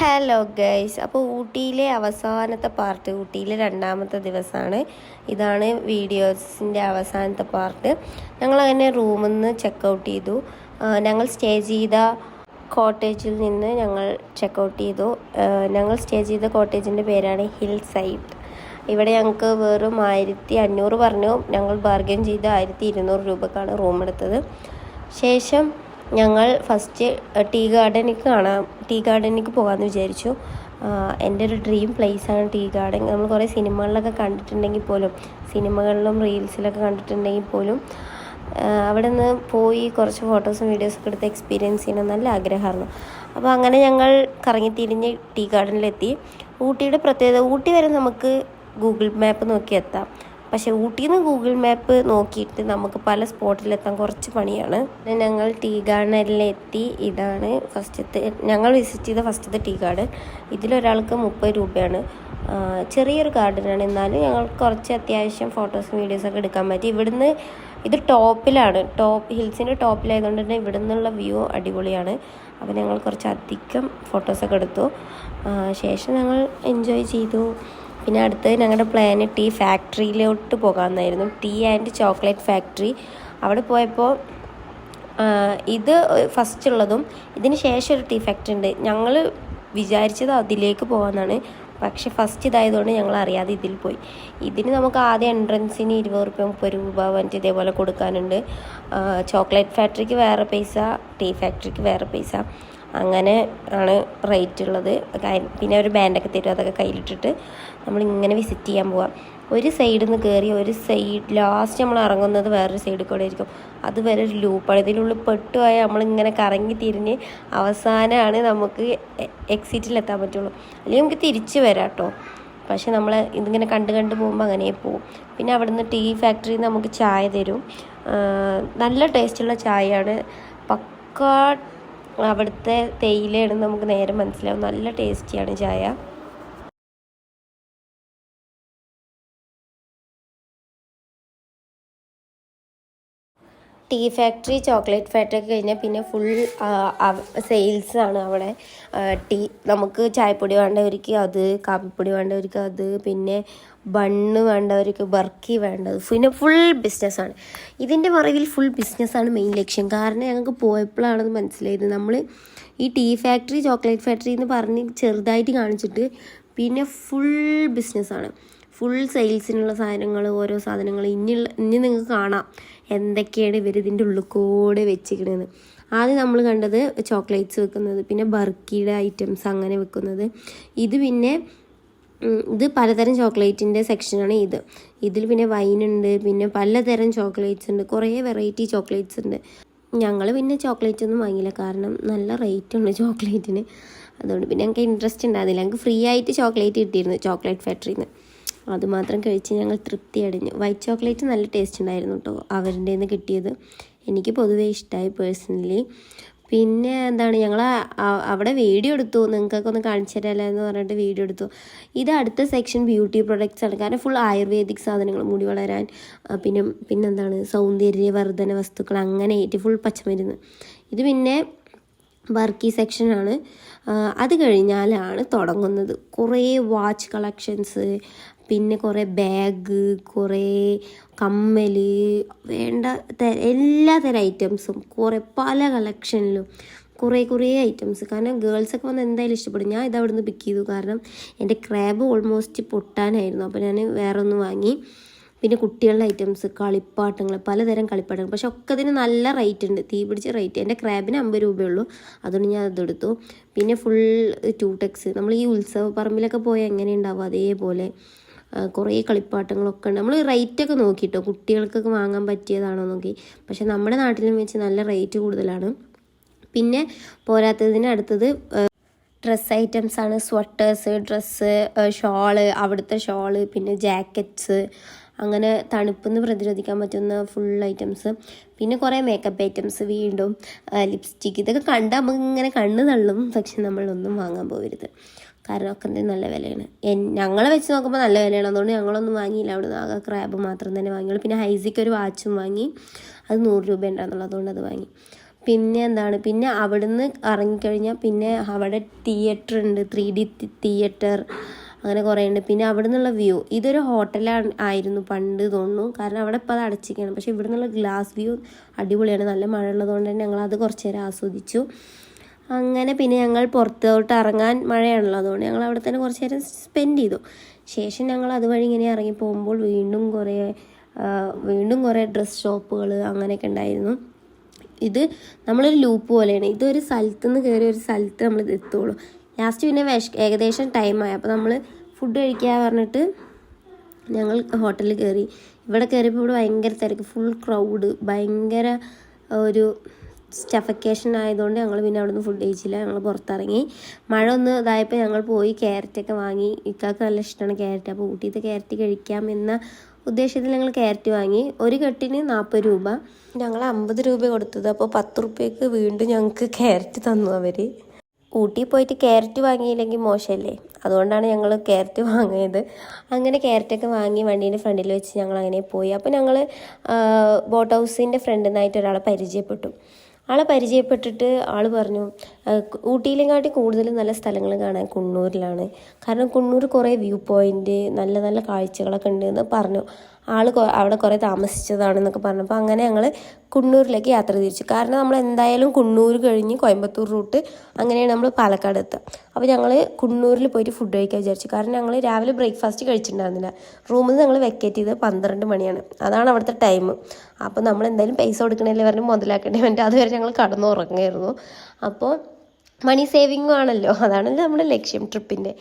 Hello guys അപ്പോൾ ഊട്ടിയിലെ അവസാനത്തെ part ഊട്ടിയിലെ രണ്ടാമത്തെ ദിവസമാണ്. ഇതാണ് വീഡിയോസിന്റെ അവസാനത്തെ പാർട്ട് ഞങ്ങൾ അങ്ങനെ റൂമിൽ നിന്ന് ചെക്കൗട്ട് ചെയ്തു. ഞങ്ങൾ സ്റ്റേ ചെയ്ത കോട്ടേജിൽ നിന്ന് ഞങ്ങൾ ചെക്കൗട്ട് ചെയ്തു. ഞങ്ങൾ സ്റ്റേ ചെയ്ത കോട്ടേജിന്റെ പേരാണ് ഹിൽ സൈഡ് ഇവിടെ ഞങ്ങൾക്ക് വെറും ആയിരത്തി അഞ്ഞൂറ് പറഞ്ഞു. ഞങ്ങൾ ബാർഗൈൻ ചെയ്ത് ആയിരത്തി ഇരുന്നൂറ് രൂപക്കാണ് റൂം എടുത്തത്. ശേഷം ഞങ്ങൾ ഫസ്റ്റ് ടീ ഗാർഡനിക്ക് കാണാം. ടീ ഗാർഡനിക്ക് പോകാമെന്ന് വിചാരിച്ചു. എന്റെ ഒരു ഡ്രീം ആണ് ടീ ഗാർഡൻ നമ്മൾ കുറേ സിനിമകളിലൊക്കെ കണ്ടിട്ടുണ്ടെങ്കിൽ പോലും സിനിമകളിലും റീൽസിലൊക്കെ കണ്ടിട്ടുണ്ടെങ്കിൽ പോലും അവിടെ നിന്ന് പോയി കുറച്ച് ഫോട്ടോസും വീഡിയോസൊക്കെ എടുത്ത് എക്സ്പീരിയൻസ് ചെയ്യണം നല്ല ആഗ്രഹമായിരുന്നു. അപ്പോൾ അങ്ങനെ ഞങ്ങൾ കറങ്ങി തിരിഞ്ഞ് ടീ ഗാർഡനിലെത്തി ഊട്ടിയുടെ പ്രത്യേകത ഊട്ടി വരെ നമുക്ക് ഗൂഗിൾ മാപ്പ് നോക്കി എത്താം. പക്ഷേ ഊട്ടിയിൽ നിന്ന് ഗൂഗിൾ മാപ്പ് നോക്കിയിട്ട് നമുക്ക് പല സ്പോട്ടിലെത്താൻ കുറച്ച് പണിയാണ്. ഞങ്ങൾ ടീ ഗാർഡനിലെത്തി. ഇതാണ് ഫസ്റ്റത്തെ ഞങ്ങൾ വിസിറ്റ് ചെയ്ത ഫസ്റ്റത്തെ ടീ ഗാർഡൻ. ഇതിലൊരാൾക്ക് മുപ്പത് രൂപയാണ്. ചെറിയൊരു ഗാർഡനാണ്. എന്നാലും ഞങ്ങൾ കുറച്ച് അത്യാവശ്യം ഫോട്ടോസും വീഡിയോസൊക്കെ എടുക്കാൻ പറ്റി. ഇവിടുന്ന് ഇത് ടോപ്പിലാണ്. ടോപ്പ് ഹിൽസിന്റെ ടോപ്പിലായതുകൊണ്ട് തന്നെ ഇവിടെ നിന്നുള്ള വ്യൂ അടിപൊളിയാണ്. അപ്പോൾ ഞങ്ങൾ കുറച്ച് അധികം ഫോട്ടോസൊക്കെ എടുത്തു. ശേഷം ഞങ്ങൾ എൻജോയ് ചെയ്തു. പിന്നെ അടുത്തത് ഞങ്ങളുടെ പ്ലാന് ടീ ഫാക്ടറിയിലോട്ട് പോകാമെന്നായിരുന്നു. ടീ ആൻഡ് ചോക്ലേറ്റ് ഫാക്ടറി അവിടെ പോയപ്പോൾ ഇത് ഫസ്റ്റ് ഉള്ളതും ഇതിന് ശേഷം ഒരു ടീ ഫാക്ടറി ഉണ്ട്. ഞങ്ങൾ വിചാരിച്ചത് അതിലേക്ക് പോകാമെന്നാണ്. പക്ഷെ ഫസ്റ്റ് ഇതായതുകൊണ്ട് ഞങ്ങൾ അറിയാതെ ഇതിൽ പോയി. ഇതിന് നമുക്ക് ആദ്യം എൻട്രൻസിന് ഇരുപത് റുപ്യ മുപ്പത് രൂപ വന്നിട്ട് ഇതേപോലെ കൊടുക്കാനുണ്ട്. ചോക്ലേറ്റ് ഫാക്ടറിക്ക് വേറെ പൈസ ടീ ഫാക്ടറിക്ക് വേറെ പൈസ. അങ്ങനെ ആണ് റേറ്റ് ഉള്ളത്. പിന്നെ ഒരു ബാൻഡൊക്കെ തരും അതൊക്കെ കയ്യിലിട്ടിട്ട് നമ്മളിങ്ങനെ വിസിറ്റ് ചെയ്യാൻ പോവാം. ഒരു സൈഡിൽ നിന്ന് കയറി ഒരു സൈഡ് ലാസ്റ്റ് നമ്മൾ ഇറങ്ങുന്നത് വേറൊരു സൈഡിൽ കൂടെ ആയിരിക്കും. അതുവരെ ഒരു ലൂപ്പാണ് ഇതിനുള്ളിൽ പെട്ടുപോയാൽ നമ്മളിങ്ങനെ കറങ്ങി തിരിഞ്ഞ് അവസാനമാണ് നമുക്ക് എക്സിറ്റിലെത്താൻ പറ്റുള്ളൂ. അല്ലെങ്കിൽ നമുക്ക് തിരിച്ചു വരാം കേട്ടോ പക്ഷെ നമ്മൾ ഇതിങ്ങനെ കണ്ട് കണ്ട് പോകുമ്പോൾ അങ്ങനെ പോവും. പിന്നെ അവിടുന്ന് ടീ ഫാക്ടറിയിൽ നമുക്ക് ചായ തരും. നല്ല ടേസ്റ്റുള്ള ചായയാണ്. പക്ക അവിടുത്തെ തേയിലയാണ് നമുക്ക് നേരെ മനസ്സിലാവും നല്ല ടേസ്റ്റിയാണ് ചായ. ടീ ഫാക്ടറി ചോക്ലേറ്റ് ഫാക്ടറി ഒക്കെ കഴിഞ്ഞാൽ പിന്നെ ഫുൾ സെയിൽസ് ആണ് അവിടെ. ടീ നമുക്ക് ചായപ്പൊടി വേണ്ടവർക്ക് അത് കാപ്പിപ്പൊടി വേണ്ടവർക്ക് അത് പിന്നെ ബണ്ണ് വേണ്ടവർക്ക് ബർക്കി വേണ്ടത്. പിന്നെ ഫുൾ ബിസിനസ്സാണ് ഇതിന്റെ മറവിൽ ഫുൾ ബിസിനസ്സാണ് മെയിൻ ലക്ഷ്യം. കാരണം ഞങ്ങൾക്ക് പോയപ്പോഴാണെന്ന് മനസ്സിലായത്. നമ്മൾ ഈ ടീ ഫാക്ടറി ചോക്ലേറ്റ് ഫാക്ടറി എന്ന് പറഞ്ഞ് ചെറുതായിട്ട് കാണിച്ചിട്ട് പിന്നെ ഫുൾ ബിസിനസ്സാണ് ഫുൾ സെയിൽസിനുള്ള സാധനങ്ങൾ ഓരോ സാധനങ്ങൾ ഇനിയുള്ള ഇനി നിങ്ങൾക്ക് കാണാം എന്തൊക്കെയാണ് ഇവർ ഇതിന്റെ ഉള്ളിൽ കൂടെ ആദ്യം നമ്മൾ കണ്ടത് ചോക്ലേറ്റ്സ് വെക്കുന്നത് പിന്നെ ബർക്കിയുടെ ഐറ്റംസ് അങ്ങനെ വെക്കുന്നത്. ഇത് പിന്നെ ഇത് പലതരം ചോക്ലേറ്റിന്റെ സെക്ഷനാണ് ഇത്. ഇതിൽ പിന്നെ വൈനുണ്ട് പിന്നെ പലതരം ചോക്ലേറ്റ്സ് ഉണ്ട് കുറേ വെറൈറ്റി ചോക്ലേറ്റ്സ് ഉണ്ട്. ഞങ്ങൾ പിന്നെ ചോക്ലേറ്റ് ഒന്നും വാങ്ങിയില്ല കാരണം നല്ല റേറ്റ് ഉണ്ട് ചോക്ലേറ്റിന് അതുകൊണ്ട് പിന്നെ ഞങ്ങൾക്ക് ഇൻട്രസ്റ്റ് ഉണ്ടായിരുന്നില്ല ഞങ്ങൾക്ക് ഫ്രീ ആയിട്ട് ചോക്ലേറ്റ് കിട്ടിയിരുന്നു ചോക്ലേറ്റ് ഫാക്ടറിയിൽ നിന്ന് അതുമാത്രം കഴിച്ച് ഞങ്ങൾ തൃപ്തി അടഞ്ഞു വൈറ്റ് ചോക്ലേറ്റ് നല്ല ടേസ്റ്റ് ഉണ്ടായിരുന്നു കേട്ടോ അവരുടെ നിന്ന് കിട്ടിയത് എനിക്ക് പൊതുവേ ഇഷ്ടമായി പേഴ്സണലി പിന്നെ എന്താണ് ഞങ്ങൾ അവിടെ വീഡിയോ എടുത്തു. നിങ്ങൾക്കൊക്കെ ഒന്ന് കാണിച്ചു തരാമല്ലോ എന്ന് പറഞ്ഞിട്ട് വീഡിയോ എടുത്തു. ഇത് അടുത്ത സെക്ഷൻ ബ്യൂട്ടി പ്രൊഡക്ട്സ് ആണ്. കാരണം ഫുൾ ആയുർവേദിക് സാധനങ്ങൾ മുടി വളരാൻ പിന്നെ പിന്നെന്താണ് സൗന്ദര്യവർദ്ധന വസ്തുക്കൾ അങ്ങനെ ആയിട്ട് ഫുൾ പച്ചമരുന്ന്. ഇത് പിന്നെ വർക്കി സെക്ഷനാണ് അത് കഴിഞ്ഞാലാണ് തുടങ്ങുന്നത്. കുറേ വാച്ച് കളക്ഷൻസ് പിന്നെ കുറേ ബാഗ് കുറേ കമ്മൽ വേണ്ട എല്ലാ തരം ഐറ്റംസും കുറേ പല കളക്ഷനിലും കുറേ കുറേ ഐറ്റംസ് കാരണം ഗേൾസൊക്കെ വന്ന് എന്തായാലും ഇഷ്ടപ്പെടും. ഞാൻ ഇത് നിന്ന് പിക്ക് ചെയ്തു. കാരണം എന്റെ ക്രാബ് ഓൾമോസ്റ്റ് പൊട്ടാനായിരുന്നു. അപ്പോൾ ഞാൻ വേറെ ഒന്ന് വാങ്ങി. പിന്നെ കുട്ടികളുടെ ഐറ്റംസ് കളിപ്പാട്ടങ്ങൾ പലതരം കളിപ്പാട്ടങ്ങൾ. പക്ഷെ ഒക്കെ ഇതിന് നല്ല റേറ്റ് ഉണ്ട്. തീ പിടിച്ച റേറ്റ് എന്റെ ക്രാബിന് അമ്പത് രൂപയുള്ളൂ അതുകൊണ്ട് ഞാൻ അതെടുത്തു പിന്നെ ഫുൾ ടൂടെക്സ് നമ്മൾ ഈ ഉത്സവ പറമ്പിലൊക്കെ പോയാൽ എങ്ങനെ ഉണ്ടാവും? അതേപോലെ. കുറേ കളിപ്പാട്ടങ്ങളൊക്കെ ഉണ്ട്. നമ്മൾ റേറ്റൊക്കെ നോക്കിയിട്ടോ കുട്ടികൾക്കൊക്കെ വാങ്ങാൻ പറ്റിയതാണോ നോക്കി പക്ഷെ നമ്മുടെ നാട്ടിലും വെച്ച് നല്ല റേറ്റ് കൂടുതലാണ്. പിന്നെ പോരാത്തതിന് അടുത്തത് ഡ്രസ്സ് ഐറ്റംസ് ആണ്. സ്വട്ടേഴ്സ് ഡ്രസ്സ് ഷോൾ അവിടുത്തെ ഷോൾ പിന്നെ ജാക്കറ്റ്സ് അങ്ങനെ തണുപ്പിന്ന് പ്രതിരോധിക്കാൻ പറ്റുന്ന ഫുൾ ഐറ്റംസ് പിന്നെ കുറേ മേക്കപ്പ് ഐറ്റംസ് വീണ്ടും ലിപ്സ്റ്റിക്ക് ഇതൊക്കെ കണ്ടാൽ നമുക്ക് ഇങ്ങനെ കണ്ണ് തള്ളും. പക്ഷെ നമ്മളൊന്നും വാങ്ങാൻ പോകരുത്. കാരണം ഒക്കെ നല്ല വിലയാണ്. ഞങ്ങളെ വെച്ച് നോക്കുമ്പോൾ നല്ല വിലയാണ്. അതുകൊണ്ട് ഞങ്ങളൊന്നും വാങ്ങിയില്ല. അവിടെ നിന്ന് ആകെ ക്രാബ് മാത്രം തന്നെ വാങ്ങിയുള്ളൂ. പിന്നെ ഹൈസിക്ക് ഒരു വാച്ചും വാങ്ങി. അത് നൂറ് രൂപ ഉണ്ടായിരുന്നുള്ളൂ. അതുകൊണ്ട് അത് വാങ്ങി. പിന്നെ എന്താണ്? പിന്നെ അവിടുന്ന് ഇറങ്ങിക്കഴിഞ്ഞാൽ പിന്നെ അവിടെ തിയേറ്റർ ഉണ്ട്. ത്രീ ഡി തിയേറ്റർ അങ്ങനെ കുറേ ഉണ്ട് പിന്നെ അവിടെ നിന്നുള്ള വ്യൂ ഇതൊരു ഹോട്ടലാണ് ആയിരുന്നു പണ്ട് തോന്നുന്നു. കാരണം അവിടെ ഇപ്പോൾ അത് അടച്ചിരിക്കുകയാണ്. പക്ഷേ ഇവിടെ നിന്നുള്ള ഗ്ലാസ് വ്യൂ അടിപൊളിയാണ്. നല്ല മഴ ഉള്ളതുകൊണ്ട് തന്നെ ഞങ്ങൾ അത് കുറച്ച് നേരം ആസ്വദിച്ചു. അങ്ങനെ പിന്നെ ഞങ്ങൾ പുറത്തോട്ട് ഇറങ്ങാൻ മഴയാണല്ലോ. അതുകൊണ്ട് ഞങ്ങൾ അവിടെ തന്നെ കുറച്ച് നേരം സ്പെൻഡ് ചെയ്തു. ശേഷം ഞങ്ങൾ അതുവഴി ഇങ്ങനെ ഇറങ്ങി പോകുമ്പോൾ വീണ്ടും കുറേ വീണ്ടും കുറേ ഡ്രസ് ഷോപ്പുകൾ അങ്ങനെയൊക്കെ ഉണ്ടായിരുന്നു. ഇത് നമ്മളൊരു ലൂപ്പ് പോലെയാണ്. ഇതൊരു സ്ഥലത്ത് നിന്ന് കയറി ഒരു സ്ഥലത്ത് നമ്മൾ എത്തുള്ളൂ. ലാസ്റ്റ് പിന്നെ വിഷ ഏകദേശം ടൈമായി അപ്പോൾ നമ്മൾ ഫുഡ് കഴിക്കുക പറഞ്ഞിട്ട് ഞങ്ങൾ ഹോട്ടലിൽ കയറി ഇവിടെ കയറിയപ്പോൾ ഇവിടെ ഭയങ്കര തിരക്ക്. ഫുൾ ക്രൗഡ് ഭയങ്കര ഒരു സ്റ്റഫക്കേഷൻ ആയതുകൊണ്ട് ഞങ്ങൾ പിന്നെ അവിടുന്ന് ഫുഡ് കഴിച്ചില്ല. ഞങ്ങൾ പുറത്തിറങ്ങി. മഴ ഒന്ന് ഇതായപ്പോൾ ഞങ്ങൾ പോയി ക്യാരറ്റൊക്കെ വാങ്ങി. ഇക്കാക്ക് നല്ല ഇഷ്ടമാണ് ക്യാരറ്റ് അപ്പോൾ ഊട്ടിയത്തെ ക്യാരറ്റ് കഴിക്കാം എന്ന ഉദ്ദേശത്തിൽ ഞങ്ങൾ ക്യാരറ്റ് വാങ്ങി. ഒരു കെട്ടിന് നാൽപ്പത് രൂപ. ഞങ്ങൾ അമ്പത് രൂപ കൊടുത്തത്. അപ്പോൾ പത്ത് റുപ്യക്ക് വീണ്ടും ഞങ്ങൾക്ക് ക്യാരറ്റ് തന്നു അവർ ഊട്ടി പോയിട്ട് ക്യാരറ്റ് വാങ്ങിയില്ലെങ്കിൽ മോശമല്ലേ അതുകൊണ്ടാണ് ഞങ്ങൾ ക്യാരറ്റ് വാങ്ങിയത്. അങ്ങനെ ക്യാരറ്റൊക്കെ വാങ്ങി വണ്ടീന്റെ ഫ്രണ്ടിൽ വെച്ച് ഞങ്ങൾ അങ്ങനെ പോയി അപ്പോൾ ഞങ്ങൾ ബോട്ട് ഹൗസിന്റെ ഫ്രണ്ടിൽ നിന്നായിട്ട് ഒരാളെ പരിചയപ്പെട്ടു. ആളെ പരിചയപ്പെട്ടിട്ട് ആൾ പറഞ്ഞു ഊട്ടിയിലെങ്കാട്ടി കൂടുതലും നല്ല സ്ഥലങ്ങൾ കാണാൻ കുണ്ണൂരിലാണ്. കാരണം കുണ്ണൂർ കുറേ വ്യൂ പോയിന്റ് നല്ല നല്ല കാഴ്ചകളൊക്കെ ഉണ്ട് എന്ന് പറഞ്ഞു. ആൾ അവിടെ കുറേ താമസിച്ചതാണെന്നൊക്കെ പറഞ്ഞപ്പോൾ അങ്ങനെ ഞങ്ങൾ കുണ്ണൂരിലേക്ക് യാത്ര തിരിച്ചു. കാരണം നമ്മൾ എന്തായാലും കുണ്ണൂർ കഴിഞ്ഞ് കോയമ്പത്തൂർ റൂട്ട് അങ്ങനെയാണ് നമ്മൾ പാലക്കാട് എത്തുക അപ്പോൾ ഞങ്ങൾ കുണ്ണൂരിൽ പോയിട്ട് ഫുഡ് കഴിക്കാൻ വിചാരിച്ചു. കാരണം ഞങ്ങൾ രാവിലെ ബ്രേക്ക്ഫാസ്റ്റ് കഴിച്ചിട്ടുണ്ടായിരുന്നില്ല. റൂമിൽ നിന്ന് ഞങ്ങൾ വെക്കേറ്റ് ചെയ്ത് പന്ത്രണ്ട് മണിയാണ്. അതാണ് അവിടുത്തെ ടൈം അപ്പോൾ നമ്മൾ എന്തായാലും പൈസ കൊടുക്കണല്ലേ പറഞ്ഞ് മുതലാക്കേണ്ടി വേണ്ടി അതുവരെ ഞങ്ങൾ കടന്നുറങ്ങായിരുന്നു. അപ്പോൾ മണി സേവിങ്ങും ആണല്ലോ. അതാണല്ലോ നമ്മുടെ ലക്ഷ്യം ട്രിപ്പിന്റെ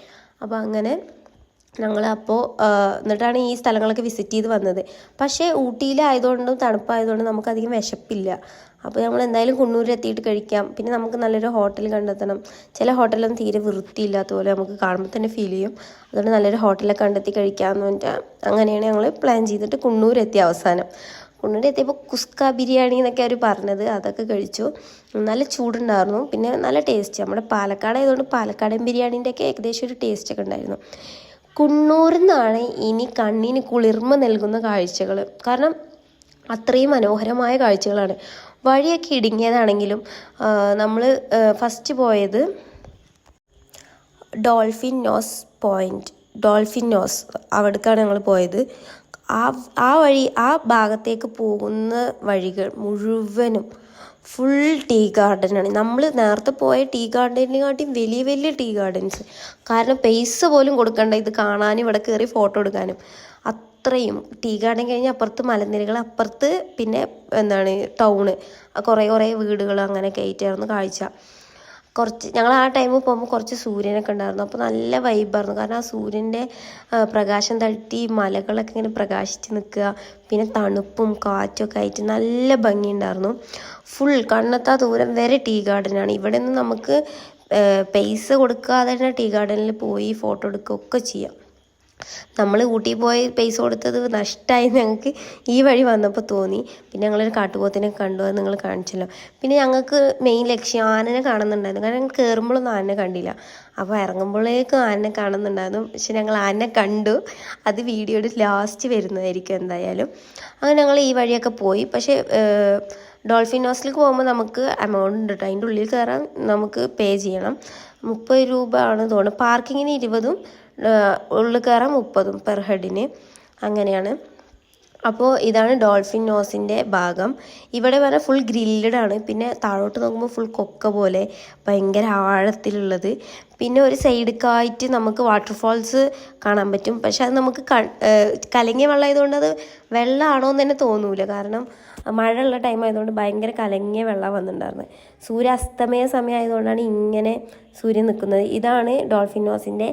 അപ്പോൾ അങ്ങനെ ഞങ്ങൾ അപ്പോൾ എന്നിട്ടാണ് ഈ സ്ഥലങ്ങളൊക്കെ വിസിറ്റ് ചെയ്ത് വന്നത്. പക്ഷേ ഊട്ടിയിലായതുകൊണ്ടും തണുപ്പായതുകൊണ്ടും നമുക്കധികം വിശപ്പില്ല. അപ്പോൾ നമ്മൾ എന്തായാലും കുണ്ണൂരിൽ എത്തിയിട്ട് കഴിക്കാം. പിന്നെ നമുക്ക് നല്ലൊരു ഹോട്ടൽ കണ്ടെത്തണം. ചില ഹോട്ടലൊന്നും തീരെ വൃത്തിയില്ലാത്ത പോലെ നമുക്ക് കാണുമ്പോൾ തന്നെ ഫീൽ ചെയ്യും. അതുകൊണ്ട് നല്ലൊരു ഹോട്ടലൊക്കെ കണ്ടെത്തി കഴിക്കാമെന്ന് പറഞ്ഞിട്ട് അങ്ങനെയാണ് ഞങ്ങൾ പ്ലാൻ ചെയ്തിട്ട് കുണ്ണൂർ എത്തിയ അവസാനം. കുണ്ണൂർ എത്തിയപ്പോൾ കുസ്ക ബിരിയാണി എന്നൊക്കെ അവർ പറഞ്ഞത് അതൊക്കെ കഴിച്ചു. നല്ല ചൂടുണ്ടായിരുന്നു. പിന്നെ നല്ല ടേസ്റ്റ് നമ്മുടെ പാലക്കാട് ആയതുകൊണ്ട് പാലക്കാടൻ ബിരിയാണീന്റെ ഒക്കെ ഏകദേശം ഒരു ടേസ്റ്റ് ഒക്കെ ഉണ്ടായിരുന്നു. കുണ്ണൂരിൽ നിന്നാണ് ഇനി കണ്ണിന് കുളിർമ നൽകുന്ന കാഴ്ചകൾ കാരണം അത്രയും മനോഹരമായ കാഴ്ചകളാണ്. വഴിയൊക്കെ ഇടുങ്ങിയതാണെങ്കിലും നമ്മൾ ഫസ്റ്റ് പോയത് Dolphin Nose Point Dolphin Nose അവിടേക്കാണ് ഞങ്ങൾ പോയത്. ആ ആ വഴി ആ ഭാഗത്തേക്ക് പോകുന്ന വഴികൾ മുഴുവനും ഫുൾ ടീ ഗാർഡനാണ് നമ്മൾ നേരത്തെ പോയ ടീ ഗാർഡനെക്കാട്ടിയും വലിയ വലിയ ടീ ഗാർഡൻസ് കാരണം പൈസ പോലും കൊടുക്കണ്ട. ഇത് കാണാനും ഇവിടെ കയറി ഫോട്ടോ എടുക്കാനും. അത്രയും. ടീ ഗാർഡൻ കഴിഞ്ഞ് അപ്പുറത്ത് മലനിരകൾ അപ്പുറത്ത് പിന്നെ എന്താണ് ടൗണ് കുറേ കുറേ വീടുകൾ അങ്ങനെ ആയിട്ടായിരുന്നു കാഴ്ച. കുറച്ച് ഞങ്ങൾ ആ ടൈമിൽ പോകുമ്പോൾ കുറച്ച് സൂര്യനൊക്കെ ഉണ്ടായിരുന്നു. അപ്പോൾ നല്ല വൈബായിരുന്നു കാരണം ആ സൂര്യന്റെ പ്രകാശം തട്ടി മലകളൊക്കെ ഇങ്ങനെ പ്രകാശിച്ച് നിൽക്കുക. പിന്നെ തണുപ്പും കാറ്റൊക്കെ ആയിട്ട് നല്ല ഭംഗിയുണ്ടായിരുന്നു ഫുൾ കണ്ണെത്താ ദൂരം വരെ ടീ ഗാർഡനാണ് ഇവിടെ നിന്ന് നമുക്ക് പൈസ കൊടുക്കാതെ തന്നെ ടീ ഗാർഡനിൽ പോയി ഫോട്ടോ എടുക്കുകയൊക്കെ ചെയ്യാം. നമ്മൾ ഊട്ടി പോയി പൈസ കൊടുത്തത് നഷ്ടമായി ഞങ്ങൾക്ക് ഈ വഴി വന്നപ്പോൾ തോന്നി. പിന്നെ ഞങ്ങളൊരു കാട്ടുപോത്തിനെ കണ്ടു അത് നിങ്ങൾ കാണിച്ചല്ലോ. പിന്നെ ഞങ്ങൾക്ക് മെയിൻ ലക്ഷ്യം ആനനെ കാണുന്നുണ്ടായിരുന്നു. കാരണം ഞങ്ങൾ കയറുമ്പോഴൊന്നും ആനനെ കണ്ടില്ല. അപ്പോൾ ഇറങ്ങുമ്പോഴേക്കും ആനനെ കാണുന്നുണ്ടായിരുന്നു. പക്ഷെ ഞങ്ങൾ ആനനെ കണ്ടു. അത് വീഡിയോയുടെ ലാസ്റ്റ് വരുന്നതായിരിക്കും എന്തായാലും. അങ്ങനെ ഞങ്ങൾ ഈ വഴിയൊക്കെ പോയി. പക്ഷേ ഡോൾഫിൻ ഹൗസിലേക്ക് പോകുമ്പോൾ നമുക്ക് എമൗണ്ട് ഉണ്ട് കേട്ടോ അതിന്റെ ഉള്ളിൽ കയറാൻ നമുക്ക് പേ ചെയ്യണം. മുപ്പത് രൂപ ആണ് തോന്നുന്നത് പാർക്കിങ്ങിന് ഇരുപതും കയറാൻ മുപ്പതും പെർ ഹെഡിന് അങ്ങനെയാണ്. അപ്പോൾ ഇതാണ് ഡോൾഫിൻ നോസിന്റെ ഭാഗം. ഇവിടെ വരെ ഫുൾ ഗ്രില്ലഡ് ആണ്. പിന്നെ താഴോട്ട് നോക്കുമ്പോൾ ഫുൾ കൊക്ക പോലെ ഭയങ്കര ആഴത്തിലുള്ളത്. പിന്നെ ഒരു സൈഡിലേക്കായിട്ട് നമുക്ക് വാട്ടർഫോൾസ് കാണാൻ പറ്റും. പക്ഷെ അത് നമുക്ക് കലങ്ങിയ വെള്ളമായതുകൊണ്ട് അത് വെള്ളമാണോ എന്ന് തന്നെ തോന്നൂല. കാരണം മഴയുള്ള ടൈം ആയതുകൊണ്ട് ഭയങ്കര കലങ്ങിയ വെള്ളം വന്നിട്ടുണ്ടായിരുന്നു. സൂര്യ അസ്തമയ സമയമായതുകൊണ്ടാണ് ഇങ്ങനെ സൂര്യൻ നിൽക്കുന്നത്. ഇതാണ് ഡോൾഫിനോസിന്റെ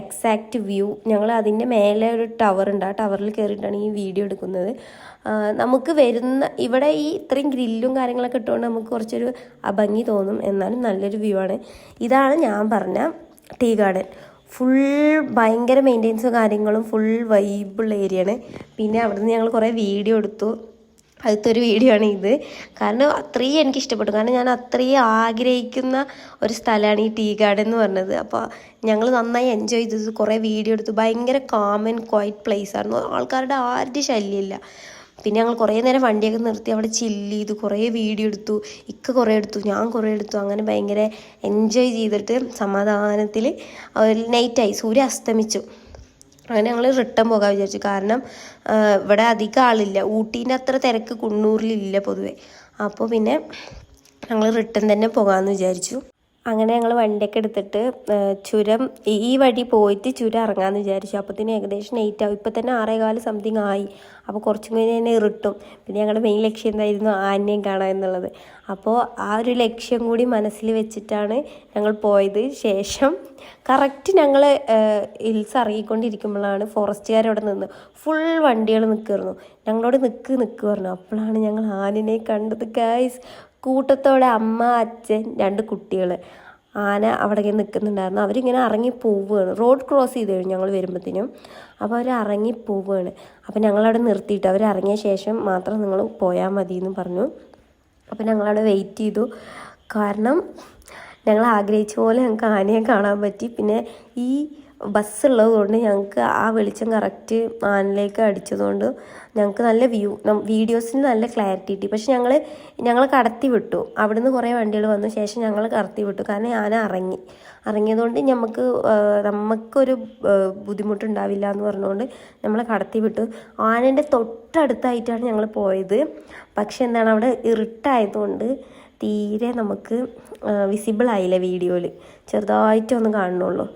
എക്സാക്റ്റ് വ്യൂ ഞങ്ങൾ അതിന്റെ മേലെ ഒരു ടവർ ഉണ്ട്. ആ ടവറിൽ കയറിയിട്ടാണ് ഈ വീഡിയോ എടുക്കുന്നത്. നമുക്ക് വരുന്ന ഇവിടെ ഈ ഇത്രയും ഗ്രില്ലും കാര്യങ്ങളൊക്കെ ഇട്ടുകൊണ്ട് നമുക്ക് കുറച്ചൊരു അഭംഗി തോന്നും. എന്നാലും നല്ലൊരു വ്യൂ ആണ്. ഇതാണ് ഞാൻ പറഞ്ഞ ടീ ഗാർഡൻ ഫുൾ ഭയങ്കര മെയിന്റെനൻസും കാര്യങ്ങളും ഫുൾ വൈബുള്ള ഏരിയയാണ് പിന്നെ അവിടുന്ന് ഞങ്ങൾ കുറേ വീഡിയോ എടുത്തു. അടുത്തൊരു ഒരു വീഡിയോ ആണ് ഇത്. കാരണം അത്രയും എനിക്ക് ഇഷ്ടപ്പെട്ടു കാരണം ഞാൻ അത്രയും ആഗ്രഹിക്കുന്ന ഒരു സ്ഥലമാണ് ഈ ടീ ഗാർഡൻ എന്ന് പറഞ്ഞത്. അപ്പോൾ ഞങ്ങൾ നന്നായി എൻജോയ് ചെയ്തത് കുറേ വീഡിയോ എടുത്തു. ഭയങ്കര കാം ക്വയറ്റ് പ്ലേസ് ആയിരുന്നു. ആൾക്കാരുടെ ആരുടെ ശല്യമില്ല പിന്നെ ഞങ്ങൾ കുറേ നേരം വണ്ടിയൊക്കെ നിർത്തി അവിടെ ചില്ല് ചെയ്തു. കുറേ വീഡിയോ എടുത്തു. ഇക്ക കുറേ എടുത്തു. ഞാൻ കുറേ എടുത്തു. അങ്ങനെ ഭയങ്കര എൻജോയ് ചെയ്തിട്ട് സമാധാനത്തിൽ നൈറ്റായി സൂര്യ അസ്തമിച്ചു. അങ്ങനെ ഞങ്ങൾ റിട്ടേൺ പോകാൻ വിചാരിച്ചു. കാരണം ഇവിടെ അധികം ആളില്ല. ഊട്ടീന്റെ അത്ര തിരക്ക് കുണ്ണൂരിലില്ല പൊതുവെ. അപ്പോൾ പിന്നെ ഞങ്ങൾ റിട്ടേൺ തന്നെ പോകാമെന്ന് വിചാരിച്ചു. അങ്ങനെ ഞങ്ങൾ വണ്ടിയൊക്കെ എടുത്തിട്ട് ചുരം ഈ വഴി പോയിട്ട് ചുരം ഇറങ്ങാമെന്ന് വിചാരിച്ചു. അപ്പോഴത്തേന് ഏകദേശം നൈറ്റ് ആവും. ഇപ്പം തന്നെ ആറേകാൽ സംതിങ് ആയി. അപ്പോൾ കുറച്ചും കൂടി തന്നെ ഇരുട്ടും. പിന്നെ ഞങ്ങളുടെ മെയിൻ ലക്ഷ്യം എന്തായിരുന്നു? ആനയും കാണാൻ എന്നുള്ളത്. അപ്പോൾ ആ ഒരു ലക്ഷ്യം കൂടി മനസ്സിൽ വെച്ചിട്ടാണ് ഞങ്ങൾ പോയത്. ശേഷം കറക്റ്റ് ഞങ്ങൾ ഹിൽസ് ഇറങ്ങിക്കൊണ്ടിരിക്കുമ്പോഴാണ് ഫോറസ്റ്റുകാർ അവിടെ നിന്ന് ഫുൾ വണ്ടികൾ നിൽക്കുമായിരുന്നു ഞങ്ങളോട് നിൽക്ക് നിൽക്ക് പറഞ്ഞു. അപ്പോഴാണ് ഞങ്ങൾ ആനിനെ കണ്ടത് ഗൈസ് കൂട്ടത്തോടെ അമ്മ അച്ഛൻ രണ്ട് കുട്ടികൾ ആന അവിടെ ഇങ്ങനെ നിൽക്കുന്നുണ്ടായിരുന്നു. അവരിങ്ങനെ ഇറങ്ങി പോവുകയാണ്. റോഡ് ക്രോസ് ചെയ്ത് കഴിഞ്ഞു ഞങ്ങൾ വരുമ്പോഴത്തേനും അപ്പോൾ അവർ ഇറങ്ങി പോവുകയാണ്. അപ്പോൾ ഞങ്ങളവിടെ നിർത്തിയിട്ട് അവർ ഇറങ്ങിയ ശേഷം മാത്രം നിങ്ങൾ പോയാൽ മതി എന്ന് പറഞ്ഞു. അപ്പോൾ ഞങ്ങളവിടെ വെയിറ്റ് ചെയ്തു. കാരണം ഞങ്ങൾ ആഗ്രഹിച്ച പോലെ ഞങ്ങൾക്ക് ആനയെ കാണാൻ പറ്റി. പിന്നെ ഈ ബസ് ഉള്ളത് കൊണ്ട് ഞങ്ങൾക്ക് ആ വെളിച്ചം കറക്റ്റ് ആനിലേക്ക് അടിച്ചതുകൊണ്ട് ഞങ്ങൾക്ക് നല്ല വ്യൂ വീഡിയോസിന് നല്ല ക്ലാരിറ്റി കിട്ടി. പക്ഷെ ഞങ്ങൾ ഞങ്ങൾ കടത്തി വിട്ടു. അവിടുന്ന് കുറേ വണ്ടികൾ വന്ന. ശേഷം ഞങ്ങൾ കടത്തി വിട്ടു. കാരണം ആന ഇറങ്ങി ഇറങ്ങിയതുകൊണ്ട് നമുക്ക് നമുക്കൊരു ബുദ്ധിമുട്ടുണ്ടാവില്ല എന്ന് പറഞ്ഞുകൊണ്ട് നമ്മൾ കടത്തി വിട്ടു. ആനേന്റെ തൊട്ടടുത്തായിട്ടാണ് ഞങ്ങൾ പോയത്. പക്ഷെ എന്താണ് അവിടെ ഇരുട്ടായതുകൊണ്ട് തീരെ നമുക്ക് വിസിബിൾ ആയില്ല വീഡിയോയിൽ ചെറുതായിട്ടൊന്നും കാണുന്നുള്ളൂ.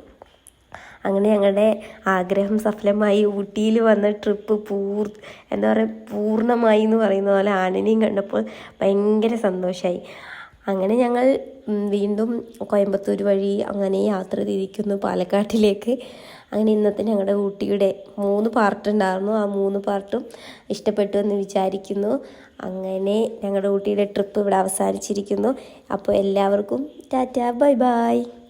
അങ്ങനെ ഞങ്ങളുടെ ആഗ്രഹം സഫലമായി. ഊട്ടിയിൽ വന്ന ട്രിപ്പ് പൂർ എന്താ പറയുക പൂർണമായി എന്ന് പറയുന്ന പോലെ ആനനെയും കണ്ടപ്പോൾ ഭയങ്കര സന്തോഷമായി അങ്ങനെ ഞങ്ങൾ വീണ്ടും കോയമ്പത്തൂർ വഴി അങ്ങനെ യാത്ര തിരിക്കുന്നു പാലക്കാട്ടിലേക്ക്. അങ്ങനെ ഇന്നത്തെ ഞങ്ങളുടെ ഊട്ടിയുടെ മൂന്ന് പാർട്ട് ഉണ്ടായിരുന്നു. ആ മൂന്ന് പാർട്ടും ഇഷ്ടപ്പെട്ടു എന്ന് വിചാരിക്കുന്നു. അങ്ങനെ ഞങ്ങളുടെ ഊട്ടിയുടെ ട്രിപ്പ് ഇവിടെ അവസാനിച്ചിരിക്കുന്നു. അപ്പോൾ എല്ലാവർക്കും ടാറ്റ ബൈ ബൈ.